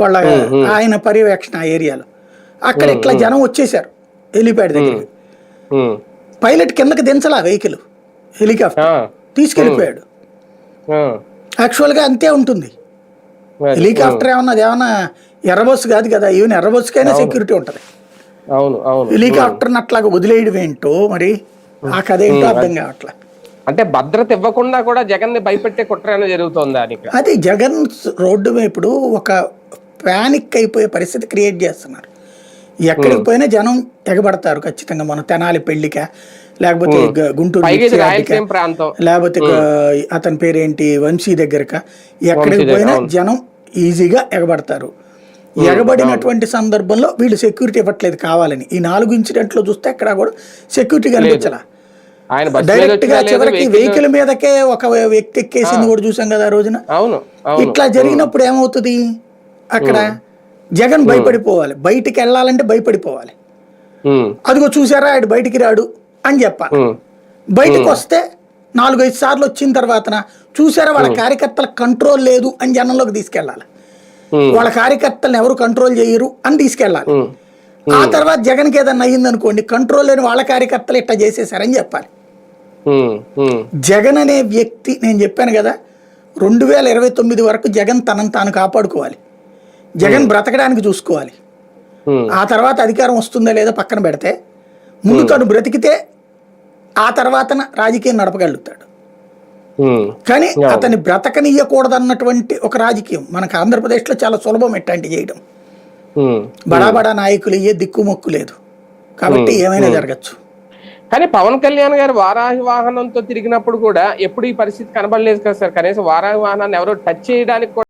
వాళ్ళ ఆయన పర్యవేక్షణ ఏరియాలో. అక్కడ ఇట్లా జనం వచ్చేసారు హెలిప్యాడ్ దగ్గరికి. పైలట్ కిందకి దించలా వెహికల్ హెలికాప్టర్. తీసుకెళ్ళిపోయాడు. యాక్చువల్గా అంతే ఉంటుంది. హెలికాప్టర్ ఏమన్నా ఏమన్నా ఎర్ర బస్సు కాదు కదా ఈవెన్ ఎర్ర బస్సుకైనా సెక్యూరిటీ ఉంటుంది. అవును అవును. హెలికాప్టర్ని అట్లాగా వదిలేయడం ఏంటో మరి ఆ కథ ఏంటో అర్థం కావట్లే. అంటే భద్రత ఇవ్వకుండా కూడా జగన్ని భయపెట్టే కుట్ర జరుగుతోంది అది జగన్ రోడ్డు ఇప్పుడు ఒక ప్యానిక్ అయిపోయే పరిస్థితి క్రియేట్ చేస్తున్నారు. ఎక్కడికి పోయినా జనం ఎగబడతారు ఖచ్చితంగా. మన తెనాలి పెళ్ళిక లేకపోతే గుంటూరు లేకపోతే అతని పేరేంటి వంశీ దగ్గరక ఎక్కడికి పోయినా. జనం ఈజీగా ఎగబడతారు. ఎగబడినటువంటి సందర్భంలో వీళ్ళు సెక్యూరిటీ ఇవ్వట్లేదు కావాలని. ఈ నాలుగు ఇన్సిడెంట్లో చూస్తే ఎక్కడ కూడా సెక్యూరిటీ కనిపించలా. డైరెక్ట్గా చివరికి వెహికల్ మీదకే ఒక వ్యక్తి ఎక్కేసింది కూడా చూసాం కదా ఆ రోజున. ఇట్లా జరిగినప్పుడు ఏమవుతుంది? అక్కడ జగన్ భయపడిపోవాలి. బయటికి వెళ్ళాలంటే భయపడిపోవాలి అదిగో చూసారా ఆడు బయటికి రాడు అని చెప్పాలి. బయటకు వస్తే నాలుగైదు సార్లు వచ్చిన తర్వాత చూసారా వాళ్ళ కార్యకర్తల కంట్రోల్ లేదు అని జనంలోకి తీసుకెళ్ళాలి. ఉమ్, వాళ్ళ కార్యకర్తలను ఎవరు కంట్రోల్ చేయరు అని తీసుకెళ్ళాలి. ఆ తర్వాత జగన్కి ఏదన్నా అయ్యిందనుకోండి కంట్రోల్ లేని వాళ్ళ కార్యకర్తలు ఇట్లా చేసేసారని చెప్పాలి. జగన్ అనే వ్యక్తి నేను చెప్పాను కదా రెండు వేల ఇరవై తొమ్మిది వరకు జగన్ తనను తాను కాపాడుకోవాలి. జగన్ బ్రతకడానికి చూసుకోవాలి. ఆ తర్వాత అధికారం వస్తుందా లేదా పక్కన పెడితే ముందు తను బ్రతికితే ఆ తర్వాత రాజకీయం నడపగలుగుతాడు. కానీ అతన్ని బ్రతకనియ్యకూడదన్నటువంటి ఒక రాజకీయం మనకు ఆంధ్రప్రదేశ్లో చాలా సులభం ఎట్లాంటి చేయడం. ఉమ్. బడా బడా నాయకులు ఏ దిక్కుమొక్కు లేదు. కాబట్టి ఏమైనా జరగచ్చు. కానీ పవన్ కళ్యాణ్ గారు వారాహి వాహనంతో తిరిగినప్పుడు కూడా ఎప్పుడు ఈ పరిస్థితి కనబడలేదు కదా సార్. కనీసం వారాహి వాహనాన్ని ఎవరో టచ్ చేయడానికి కూడా